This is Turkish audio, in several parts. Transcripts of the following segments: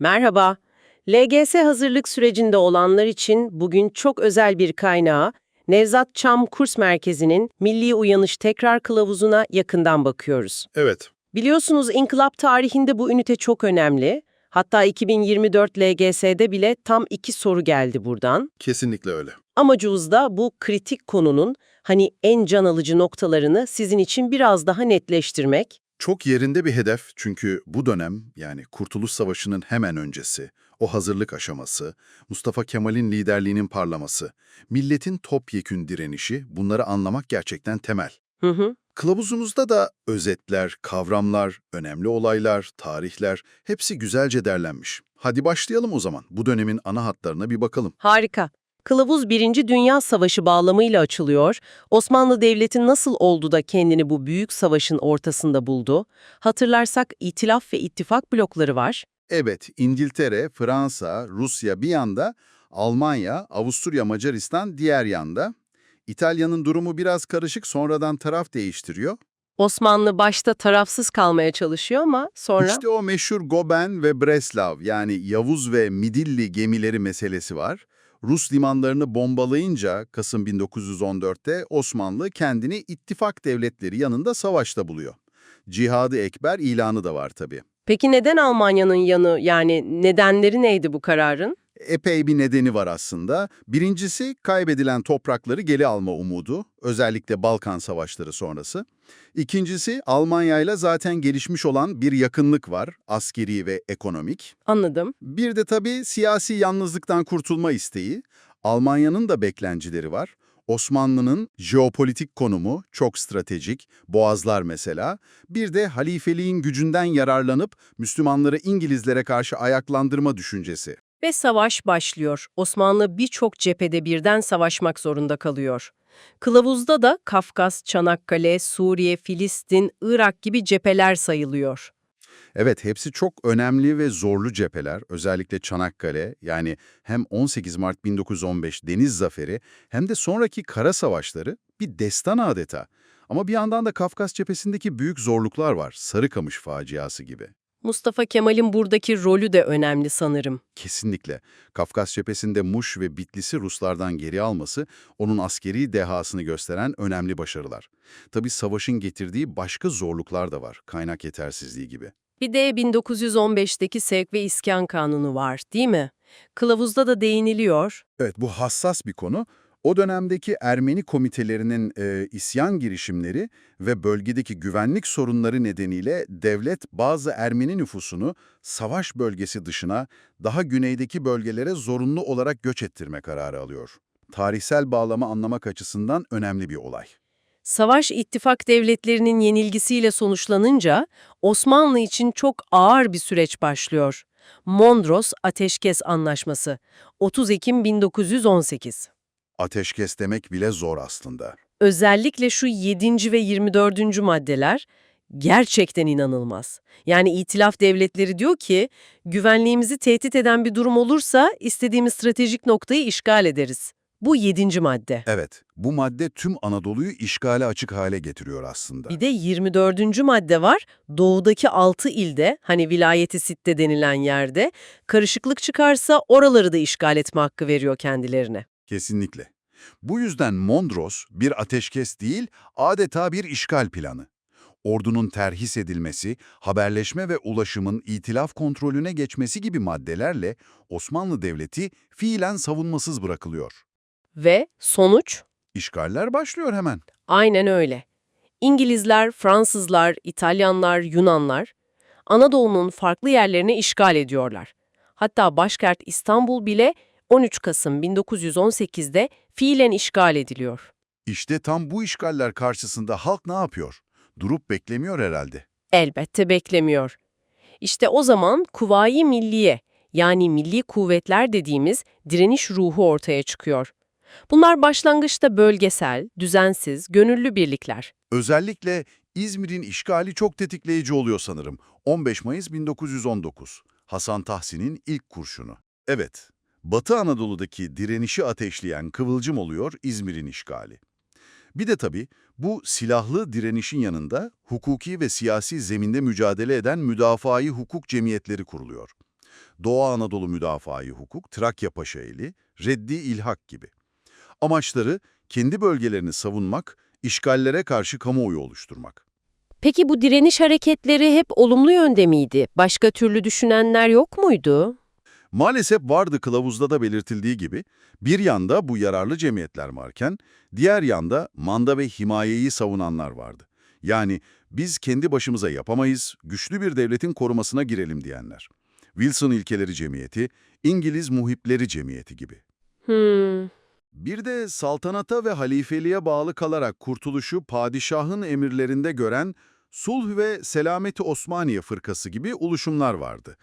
Merhaba. LGS hazırlık sürecinde olanlar için bugün çok özel bir kaynağı Nevzat Çam Kurs Merkezi'nin Milli Uyanış Tekrar Kılavuzu'na yakından bakıyoruz. Evet. Biliyorsunuz inkılap tarihinde bu ünite çok önemli. Hatta 2024 LGS'de bile tam iki soru geldi buradan. Kesinlikle öyle. Amacımız da bu kritik konunun hani en can alıcı noktalarını sizin için biraz daha netleştirmek. Çok yerinde bir hedef çünkü bu dönem yani Kurtuluş Savaşı'nın hemen öncesi, o hazırlık aşaması, Mustafa Kemal'in liderliğinin parlaması, milletin topyekün direnişi bunları anlamak gerçekten temel. Hı hı. Kılavuzumuzda da özetler, kavramlar, önemli olaylar, tarihler hepsi güzelce derlenmiş. Hadi başlayalım o zaman. Bu dönemin ana hatlarına bir bakalım. Harika. Kılavuz 1. Dünya Savaşı bağlamıyla açılıyor. Osmanlı Devleti nasıl oldu da kendini bu büyük savaşın ortasında buldu? Hatırlarsak itilaf ve ittifak blokları var. Evet, İngiltere, Fransa, Rusya bir yanda, Almanya, Avusturya, Macaristan diğer yanda. İtalya'nın durumu biraz karışık, sonradan taraf değiştiriyor. Osmanlı başta tarafsız kalmaya çalışıyor ama sonra... İşte o meşhur Goben ve Breslav yani Yavuz ve Midilli gemileri meselesi var. Rus limanlarını bombalayınca Kasım 1914'te Osmanlı kendini ittifak devletleri yanında savaşta buluyor. Cihadı Ekber ilanı da var tabii. Peki neden Almanya'nın yanı yani nedenleri neydi bu kararın? Epey bir nedeni var aslında. Birincisi kaybedilen toprakları geri alma umudu, özellikle Balkan Savaşları sonrası. İkincisi Almanya ile zaten gelişmiş olan bir yakınlık var, askeri ve ekonomik. Anladım. Bir de tabii siyasi yalnızlıktan kurtulma isteği. Almanya'nın da beklentileri var. Osmanlı'nın jeopolitik konumu çok stratejik, boğazlar mesela. Bir de halifeliğin gücünden yararlanıp Müslümanları İngilizlere karşı ayaklandırma düşüncesi. Ve savaş başlıyor. Osmanlı birçok cephede birden savaşmak zorunda kalıyor. Kılavuzda da Kafkas, Çanakkale, Suriye, Filistin, Irak gibi cepheler sayılıyor. Evet, hepsi çok önemli ve zorlu cepheler. Özellikle Çanakkale, yani hem 18 Mart 1915 Deniz Zaferi hem de sonraki kara savaşları bir destan adeta. Ama bir yandan da Kafkas cephesindeki büyük zorluklar var. Sarıkamış faciası gibi. Mustafa Kemal'in buradaki rolü de önemli sanırım. Kesinlikle. Kafkas cephesinde Muş ve Bitlis'i Ruslardan geri alması onun askeri dehasını gösteren önemli başarılar. Tabii savaşın getirdiği başka zorluklar da var. Kaynak yetersizliği gibi. Bir de 1915'teki Sevk ve İskan Kanunu var, değil mi? Kılavuzda da değiniliyor. Evet, bu hassas bir konu. O dönemdeki Ermeni komitelerinin e, isyan girişimleri ve bölgedeki güvenlik sorunları nedeniyle devlet bazı Ermeni nüfusunu savaş bölgesi dışına daha güneydeki bölgelere zorunlu olarak göç ettirme kararı alıyor. Tarihsel bağlamı anlamak açısından önemli bir olay. Savaş ittifak devletlerinin yenilgisiyle sonuçlanınca Osmanlı için çok ağır bir süreç başlıyor. Mondros Ateşkes Anlaşması 30 Ekim 1918 Ateşkes demek bile zor aslında. Özellikle şu 7. ve 24. maddeler gerçekten inanılmaz. Yani itilaf devletleri diyor ki, güvenliğimizi tehdit eden bir durum olursa istediğimiz stratejik noktayı işgal ederiz. Bu 7. madde. Evet, bu madde tüm Anadolu'yu işgale açık hale getiriyor aslında. Bir de 24. madde var. Doğudaki 6 ilde, hani vilayeti sitte denilen yerde, karışıklık çıkarsa oraları da işgal etme hakkı veriyor kendilerine. Kesinlikle. Bu yüzden Mondros bir ateşkes değil, adeta bir işgal planı. Ordunun terhis edilmesi, haberleşme ve ulaşımın itilaf kontrolüne geçmesi gibi maddelerle Osmanlı Devleti fiilen savunmasız bırakılıyor. Ve sonuç? İşgaller başlıyor hemen. Aynen öyle. İngilizler, Fransızlar, İtalyanlar, Yunanlar Anadolu'nun farklı yerlerini işgal ediyorlar. Hatta başkent İstanbul bile 13 Kasım 1918'de fiilen işgal ediliyor. İşte tam bu işgaller karşısında halk ne yapıyor? Durup beklemiyor herhalde. Elbette beklemiyor. İşte o zaman Kuvayi Milliye yani milli kuvvetler dediğimiz direniş ruhu ortaya çıkıyor. Bunlar başlangıçta bölgesel, düzensiz, gönüllü birlikler. Özellikle İzmir'in işgali çok tetikleyici oluyor sanırım. 15 Mayıs 1919. Hasan Tahsin'in ilk kurşunu. Evet, Batı Anadolu'daki direnişi ateşleyen kıvılcım oluyor İzmir'in işgali. Bir de tabii bu silahlı direnişin yanında hukuki ve siyasi zeminde mücadele eden müdafai hukuk cemiyetleri kuruluyor. Doğu Anadolu Müdafaa-i Hukuk, Trakya Paşaeli, Reddi İlhak gibi. Amaçları kendi bölgelerini savunmak, işgallere karşı kamuoyu oluşturmak. Peki bu direniş hareketleri hep olumlu yönde miydi? Başka türlü düşünenler yok muydu? Maalesef vardı kılavuzda da belirtildiği gibi, bir yanda bu yararlı cemiyetler varken, diğer yanda manda ve himayeyi savunanlar vardı. Yani biz kendi başımıza yapamayız, güçlü bir devletin korumasına girelim diyenler. Wilson İlkeleri Cemiyeti, İngiliz Muhipleri Cemiyeti gibi. Hmm. Bir de saltanata ve halifeliğe bağlı kalarak kurtuluşu padişahın emirlerinde gören Sulh ve Selameti Osmaniye Fırkası gibi oluşumlar vardı.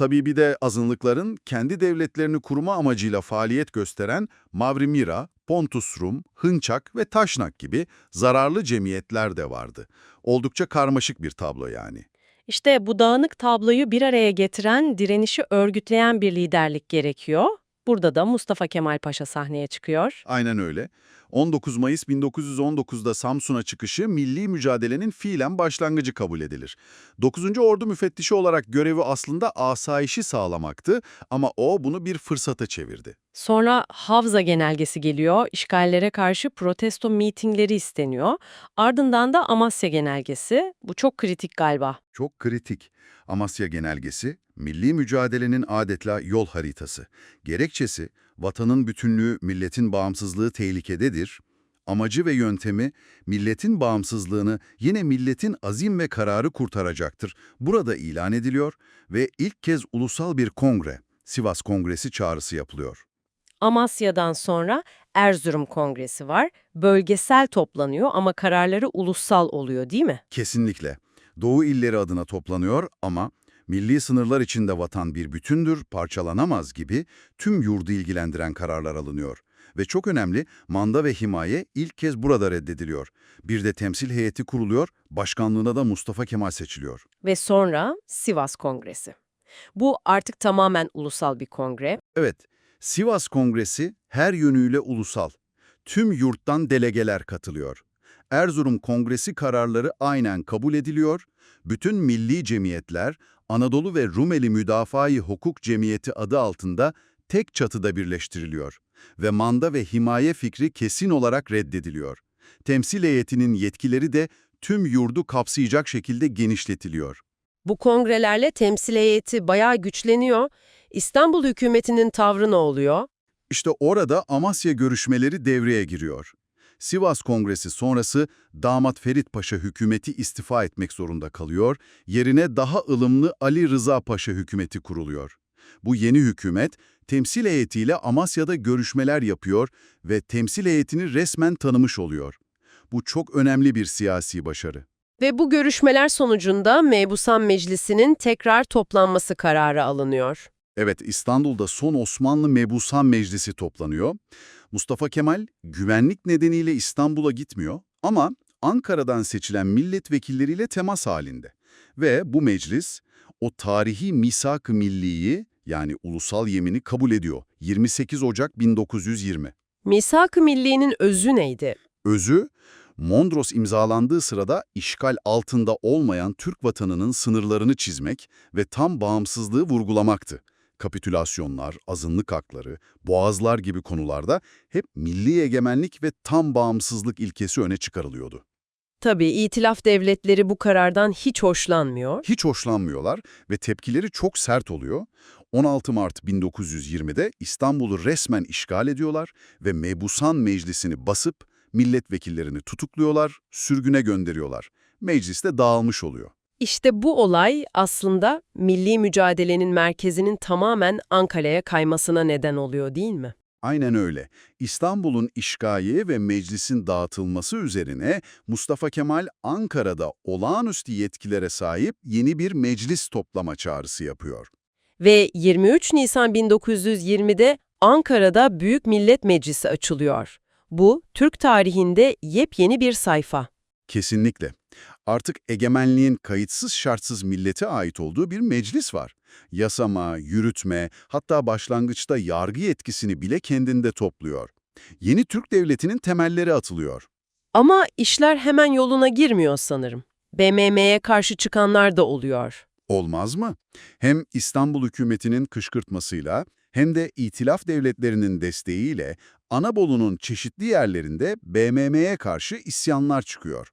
Tabii bir de azınlıkların kendi devletlerini kurma amacıyla faaliyet gösteren Mavrimira, Pontus Rum, Hınçak ve Taşnak gibi zararlı cemiyetler de vardı. Oldukça karmaşık bir tablo yani. İşte bu dağınık tabloyu bir araya getiren, direnişi örgütleyen bir liderlik gerekiyor. Burada da Mustafa Kemal Paşa sahneye çıkıyor. Aynen öyle. 19 Mayıs 1919'da Samsun'a çıkışı milli mücadelenin fiilen başlangıcı kabul edilir. 9. Ordu müfettişi olarak görevi aslında asayişi sağlamaktı ama o bunu bir fırsata çevirdi. Sonra Havza Genelgesi geliyor, işgallere karşı protesto mitingleri isteniyor. Ardından da Amasya Genelgesi. Bu çok kritik galiba. Çok kritik. Amasya Genelgesi, milli mücadelenin adetla yol haritası. Gerekçesi, vatanın bütünlüğü, milletin bağımsızlığı tehlikededir. Amacı ve yöntemi, milletin bağımsızlığını yine milletin azim ve kararı kurtaracaktır. Burada ilan ediliyor ve ilk kez ulusal bir kongre, Sivas Kongresi çağrısı yapılıyor. Amasya'dan sonra Erzurum Kongresi var. Bölgesel toplanıyor ama kararları ulusal oluyor değil mi? Kesinlikle. Doğu illeri adına toplanıyor ama milli sınırlar içinde vatan bir bütündür, parçalanamaz gibi tüm yurdu ilgilendiren kararlar alınıyor. Ve çok önemli, manda ve himaye ilk kez burada reddediliyor. Bir de temsil heyeti kuruluyor, başkanlığına da Mustafa Kemal seçiliyor. Ve sonra Sivas Kongresi. Bu artık tamamen ulusal bir kongre. Evet, Sivas Kongresi her yönüyle ulusal. Tüm yurttan delegeler katılıyor. Erzurum Kongresi kararları aynen kabul ediliyor. Bütün milli cemiyetler Anadolu ve Rumeli Müdafaa-i Hukuk Cemiyeti adı altında tek çatıda birleştiriliyor ve manda ve himaye fikri kesin olarak reddediliyor. Temsil heyetinin yetkileri de tüm yurdu kapsayacak şekilde genişletiliyor. Bu kongrelerle temsil heyeti bayağı güçleniyor. İstanbul hükümetinin tavrı ne oluyor? İşte orada Amasya görüşmeleri devreye giriyor. Sivas Kongresi sonrası damat Ferit Paşa hükümeti istifa etmek zorunda kalıyor, yerine daha ılımlı Ali Rıza Paşa hükümeti kuruluyor. Bu yeni hükümet temsil heyetiyle Amasya'da görüşmeler yapıyor ve temsil heyetini resmen tanımış oluyor. Bu çok önemli bir siyasi başarı. Ve bu görüşmeler sonucunda Mebusan Meclisi'nin tekrar toplanması kararı alınıyor. Evet, İstanbul'da son Osmanlı Mebusan Meclisi toplanıyor. Mustafa Kemal güvenlik nedeniyle İstanbul'a gitmiyor ama Ankara'dan seçilen milletvekilleriyle temas halinde. Ve bu meclis o tarihi misak-ı milliyi yani ulusal yemini kabul ediyor. 28 Ocak 1920. Misak-ı Milli'nin özü neydi? Özü, Mondros imzalandığı sırada işgal altında olmayan Türk vatanının sınırlarını çizmek ve tam bağımsızlığı vurgulamaktı. Kapitülasyonlar, azınlık hakları, boğazlar gibi konularda hep milli egemenlik ve tam bağımsızlık ilkesi öne çıkarılıyordu. Tabii itilaf devletleri bu karardan hiç hoşlanmıyor. Hiç hoşlanmıyorlar ve tepkileri çok sert oluyor. 16 Mart 1920'de İstanbul'u resmen işgal ediyorlar ve Mebusan Meclisi'ni basıp milletvekillerini tutukluyorlar, sürgüne gönderiyorlar. Meclis de dağılmış oluyor. İşte bu olay aslında milli mücadelenin merkezinin tamamen Ankara'ya kaymasına neden oluyor değil mi? Aynen öyle. İstanbul'un işgali ve meclisin dağıtılması üzerine Mustafa Kemal Ankara'da olağanüstü yetkilere sahip yeni bir meclis toplama çağrısı yapıyor. Ve 23 Nisan 1920'de Ankara'da Büyük Millet Meclisi açılıyor. Bu, Türk tarihinde yepyeni bir sayfa. Kesinlikle. Artık egemenliğin kayıtsız şartsız millete ait olduğu bir meclis var. Yasama, yürütme, hatta başlangıçta yargı yetkisini bile kendinde topluyor. Yeni Türk Devleti'nin temelleri atılıyor. Ama işler hemen yoluna girmiyor sanırım. BMM'ye karşı çıkanlar da oluyor. Olmaz mı? Hem İstanbul hükümetinin kışkırtmasıyla hem de İtilaf devletlerinin desteğiyle Anadolu'nun çeşitli yerlerinde BMM'ye karşı isyanlar çıkıyor.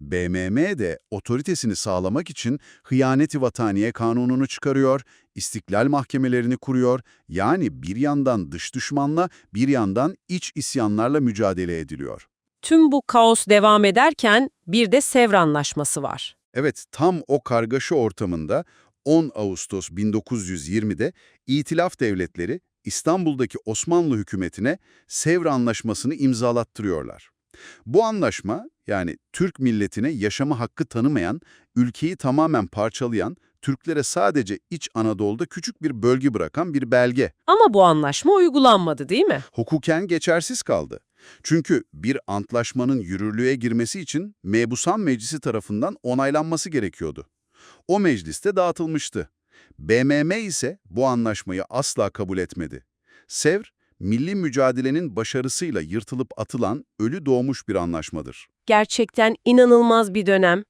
BMM de otoritesini sağlamak için hıyaneti vataniye kanununu çıkarıyor, istiklal mahkemelerini kuruyor, yani bir yandan dış düşmanla bir yandan iç isyanlarla mücadele ediliyor. Tüm bu kaos devam ederken bir de Sevr Anlaşması var. Evet, tam o kargaşa ortamında 10 Ağustos 1920'de İtilaf Devletleri İstanbul'daki Osmanlı hükümetine Sevr Anlaşması'nı imzalattırıyorlar. Bu anlaşma, yani Türk milletine yaşama hakkı tanımayan, ülkeyi tamamen parçalayan, Türklere sadece İç Anadolu'da küçük bir bölge bırakan bir belge. Ama bu anlaşma uygulanmadı değil mi? Hukuken geçersiz kaldı. Çünkü bir antlaşmanın yürürlüğe girmesi için Mebusan Meclisi tarafından onaylanması gerekiyordu. O mecliste dağıtılmıştı. BMM ise bu anlaşmayı asla kabul etmedi. Sevr, milli mücadelenin başarısıyla yırtılıp atılan ölü doğmuş bir anlaşmadır. Gerçekten inanılmaz bir dönem.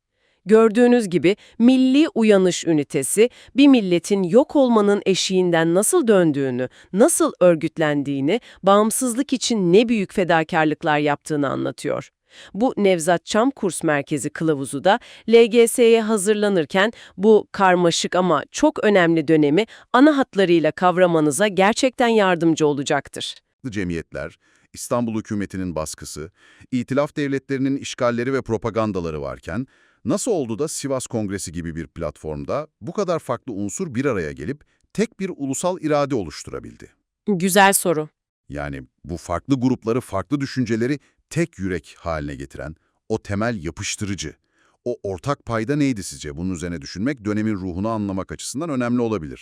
Gördüğünüz gibi milli uyanış ünitesi bir milletin yok olmanın eşiğinden nasıl döndüğünü, nasıl örgütlendiğini, bağımsızlık için ne büyük fedakarlıklar yaptığını anlatıyor. Bu Nevzat Çam Kurs Merkezi kılavuzu da LGS'ye hazırlanırken bu karmaşık ama çok önemli dönemi ana hatlarıyla kavramanıza gerçekten yardımcı olacaktır. Cemiyetler, İstanbul hükümetinin baskısı, İtilaf devletlerinin işgalleri ve propagandaları varken, nasıl oldu da Sivas Kongresi gibi bir platformda bu kadar farklı unsur bir araya gelip tek bir ulusal irade oluşturabildi? Güzel soru. Yani bu farklı grupları, farklı düşünceleri tek yürek haline getiren o temel yapıştırıcı, o ortak payda neydi sizce? Bunun üzerine düşünmek dönemin ruhunu anlamak açısından önemli olabilir.